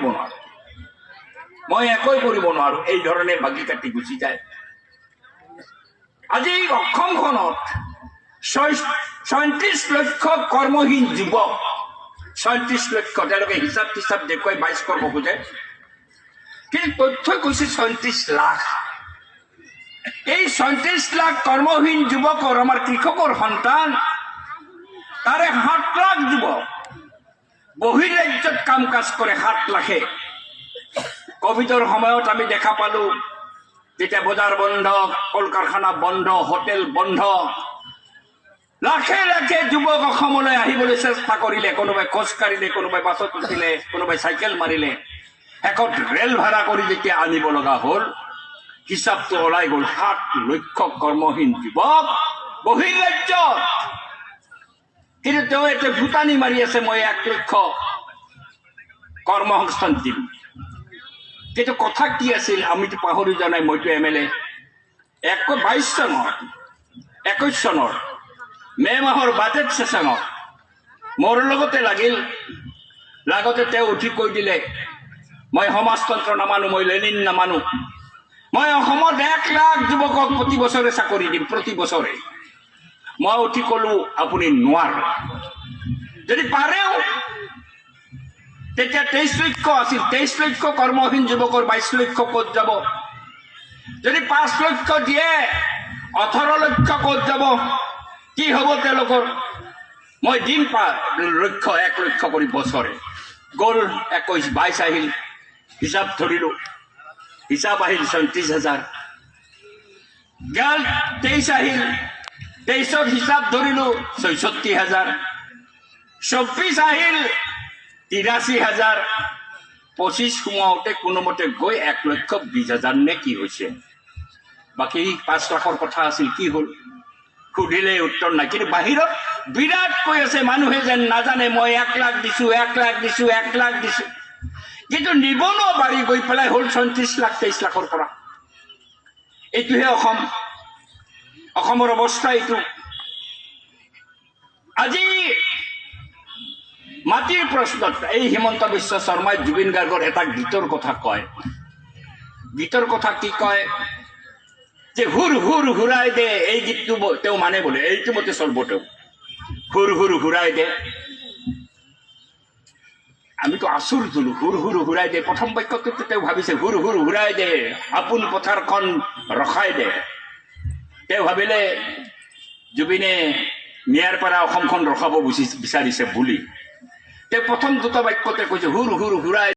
কৰিব নোৱাৰো। মই একোৱে কৰিব নোৱাৰো, এই ধৰণে ভাগি কাটি গুচি যায়। আজি অসমখনত ছয়- ছয়ত্ৰিশ লক্ষ কৰ্মহীন যুৱক, ছয়ত্ৰিশ লক্ষ, তেওঁলোকে হিচাপ তিচাপ দেখুৱাই বাইছ কৰিব খোজে। কিন্তু তথ্যই কৈছে ছয়ত্ৰিশ লাখ। এই ছয়ত্ৰিশ লাখ কৰ্মহীন যুৱকৰ, আমাৰ কৃষকৰ সন্তান, তাৰে সাত লাখ যুৱক। বহিৰাজ্যত কাম কাজ কৰে সাত লাখে কভিডৰ সময়ত আমি দেখা পালো তেতিয়া বজাৰ বন্ধ কল কাৰখানা বন্ধ, হোটেল বন্ধ, লাখে লাখে যুৱক অসমলৈ আহিবলৈ চেষ্টা কৰিলে, কোনোবাই খোজ কাঢ়িলে, কোনোবাই বাছত উঠিলে, কোনোবাই চাইকেল মাৰিলে। শেষত ৰেল ভাড়া কৰি যেতিয়া আনিব লগা হ'ল, হিচাপটো ওলাই গ'ল সাত লক্ষ কৰ্মহীন যুৱক বহিৰাজ্যত কিন্তু তেওঁ এতিয়া ভূটানী মাৰি আছে, মই এক লক্ষ কৰ্মসংস্থান দিম। কিন্তু কথা কি আছিল, আমিতো পাহৰি যোৱা নাই, মইতো এম এল এ। এক বাইছ চনৰ একৈছ চনৰ, মে' মাহৰ বাজেট ছেশ্যনত মোৰ লগতে লাগিল। লাগতে তেওঁ উঠি কৈ দিলে, মই সমাজতন্ত্ৰ নামানো, মই লেনিন নামানো। মই অসমত এক লাখ যুৱকক প্ৰতি বছৰে চাকৰি দিম, প্ৰতি বছৰে। মই উঠি ক'লো আপুনি নোৱাৰে যদি পাৰেও তেতিয়া তেইছ লক্ষ আছিল তেইছ লক্ষ কৰ্মহীন যুৱকৰ বাইছ লক্ষ ক'ত যাব যদি পাঁচ লক্ষ দিয়ে ওঠৰ লক্ষ ক'ত যাব কি হ'ব তেওঁলোকৰ মই দিম লক্ষ এক লক্ষ কৰি বছৰে গ'ল একৈছ বাইছ আহিল হিচাপ ধৰিলোঁ হিচাপ আহিল ছয়ত্ৰিছ হাজাৰ গেল তেইছ আহিল তেইছত হিচাপ ধৰিলোঁ ছয়ষষ্ঠি হাজাৰ চৌব্বিছ আহিল তিৰাশী হাজাৰ পঁচিছ সোমাওঁতে কোনোমতে গৈ এক লক্ষ বিছ হাজাৰ নে কি হৈছে? বাকী পাঁচ লাখৰ কথা আছিল, কি হ'ল? সুধিলে উত্তৰ নাই। কিন্তু বাহিৰত বিৰাট কৈ আছে, মানুহে যেন নাজানে, মই এক লাখ দিছো, এক লাখ দিছো, এক লাখ দিছো। কিন্তু নিবনুৱা বাঢ়ি গৈ পেলাই হ'ল ছয়ত্ৰিছ লাখ তেইছ লাখৰ পৰা। এইটোহে অসম। অসমৰ অৱস্থা এইটো আজি মাটিৰ প্ৰশ্নত এই হিমন্ত বিশ্ব শৰ্মাই জুবিন গাৰ্গৰ এটা গীতৰ কথা কয়। গীতৰ কথা কি কয়? যে হুৰ হুৰ হুৰাই দে, এই গীতটো তেওঁ মানে বোলে, এইটো মতে চলিব তেওঁ। হুৰ হুৰ হুৰাই দে। আমিতো আচৰিত হলো হুৰ হুৰ হুৰাই দে। প্ৰথম বাক্যটোতো তেওঁ ভাবিছে, হুৰ হুৰ হুৰাই দে, আপোন পথাৰখন ৰখাই দে। তেওঁ ভাবিলে, জুবিনে নিয়াৰ পৰা অসমখন ৰখাব বিচাৰিছে বুলি। তেওঁ প্ৰথম দুটা বাক্যতে কৈছে, হুৰ হুৰ, হুৰাই